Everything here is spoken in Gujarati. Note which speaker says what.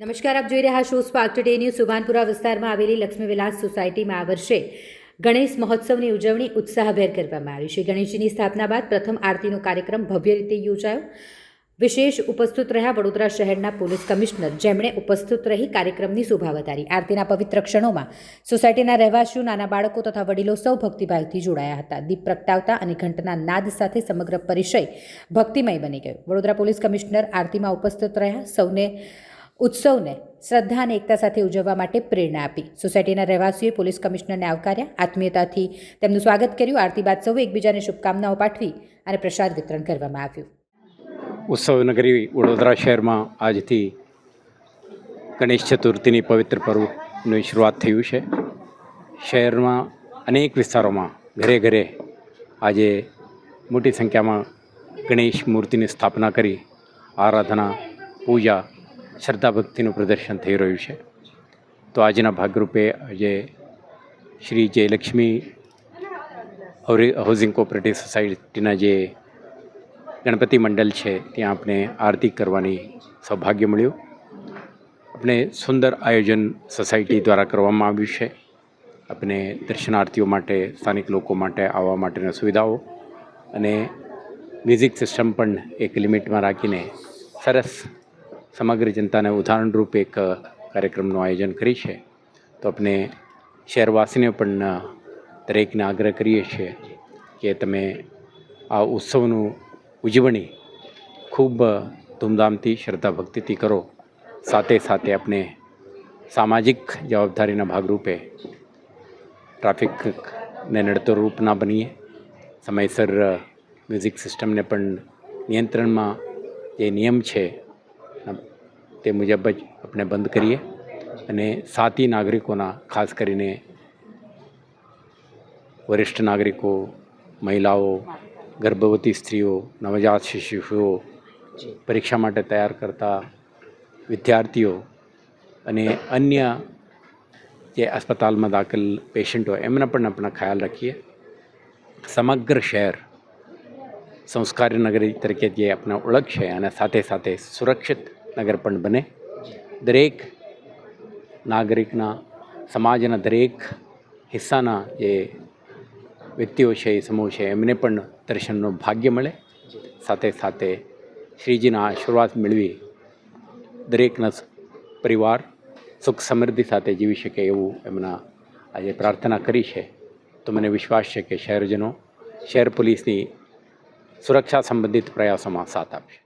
Speaker 1: નમસ્કાર, આપ જોઈ રહ્યા છો સ્પાર્ક ટુડે ન્યૂઝ સુભાનપુરા વિસ્તારમાં આવેલી લક્ષ્મી સોસાયટીમાં આ વર્ષે ગણેશ મહોત્સવની ઉજવણી ઉત્સાહભેર કરવામાં આવી છે. ગણેશજીની સ્થાપના બાદ પ્રથમ આરતીનો કાર્યક્રમ ભવ્ય રીતે યોજાયો. વિશેષ ઉપસ્થિત રહ્યા વડોદરા શહેરના પોલીસ કમિશનર, જેમણે ઉપસ્થિત રહી કાર્યક્રમની શોભા વધારી. આરતીના પવિત્ર ક્ષણોમાં સોસાયટીના રહેવાસીઓ, નાના બાળકો તથા વડીલો સૌ ભક્તિભાવથી જોડાયા હતા. દીપ પ્રગટાવતા અને ઘંટના નાદ સાથે સમગ્ર પરિચય ભક્તિમય બની ગયો. વડોદરા પોલીસ કમિશનર આરતીમાં ઉપસ્થિત રહ્યા. સૌને ઉત્સવને શ્રદ્ધા અને એકતા સાથે ઉજવવા માટે પ્રેરણા આપી. સોસાયટીના રહેવાસીઓએ પોલીસ કમિશનરને આવકાર્યા. આત્મીયતાથી તેમનું સ્વાગત કર્યું. આરતી બાદ સૌએ એકબીજાને શુભકામનાઓ પાઠવી અને પ્રસાદ વિતરણ કરવામાં આવ્યું.
Speaker 2: ઉત્સવ નગરી વડોદરા શહેરમાં આજથી ગણેશ ચતુર્થીની પવિત્ર પર્વની શરૂઆત થયું છે. શહેરમાં અનેક વિસ્તારોમાં ઘરે ઘરે આજે મોટી સંખ્યામાં ગણેશ મૂર્તિની સ્થાપના કરી, આરાધના, પૂજા શ્રદ્ધા ભક્તિનું પ્રદર્શન થઈ રહ્યું છે. તો આજના ભાગરૂપે આજે શ્રી જયલક્ષ્મી હાઉસિંગ કોઓપરેટિવ સોસાયટીના જે ગણપતિ મંડળ છે, ત્યાં આપણે આરતી કરવાની સૌભાગ્ય મળ્યું. આપણે સુંદર આયોજન સોસાયટી દ્વારા કરવામાં આવ્યું છે. આપણે દર્શનાર્થીઓ માટે, સ્થાનિક લોકો માટે આવવા માટેની સુવિધાઓ અને મ્યુઝિક સિસ્ટમ પણ એક લિમિટમાં રાખીને સરસ સમગ્ર જનતાને ઉદાહરણરૂપ એક કાર્યક્રમનું આયોજન કરી છે. તો આપણે શહેરવાસીને પણ દરેકને આગ્રહ કરીએ છીએ કે તમે આ ઉત્સવનું ઉજવણી ખૂબ ધૂમધામથી શ્રદ્ધા ભક્તિથી કરો. સાથે સાથે આપણે સામાજિક જવાબદારીના ભાગરૂપે ટ્રાફિકને નડતરરૂપ ના બનીએ. સમયસર મ્યુઝિક સિસ્ટમને પણ નિયંત્રણમાં જે નિયમ છે તે મુજબ જ આપણે બંધ કરીએ અને સાથી નાગરિકોના ખાસ કરીને વરિષ્ઠ નાગરિકો મહિલાઓ ગર્ભવતી સ્ત્રીઓ નવજાત શિશુઓ પરીક્ષા માટે તૈયાર કરતા વિદ્યાર્થીઓ અને અન્ય જે અસ્પતાલમાં દાખલ પેશન્ટ હોય એમના પણ આપણે ખ્યાલ રાખીએ. સમગ્ર શહેર સંસ્કારી નગરી તરીકે જે આપણે ઓળખ છે અને સાથે સાથે સુરક્ષિત નગર પણ બને. દરેક નાગરિકના, સમાજના દરેક હિસ્સાના જે વ્યક્તિઓ છે, એ સમૂહ છે, એમને પણ દર્શનનું ભાગ્ય મળે. સાથે સાથે શ્રીજીના આશીર્વાદ મેળવી દરેકના પરિવાર સુખ સમૃદ્ધિ સાથે જીવી શકે એવું એમના આજે પ્રાર્થના કરી છે. તો મને વિશ્વાસ છે કે શહેરજનો, શહેર પોલીસની સુરક્ષા સંબંધિત પ્રયાસોમાં સાથ આપશે.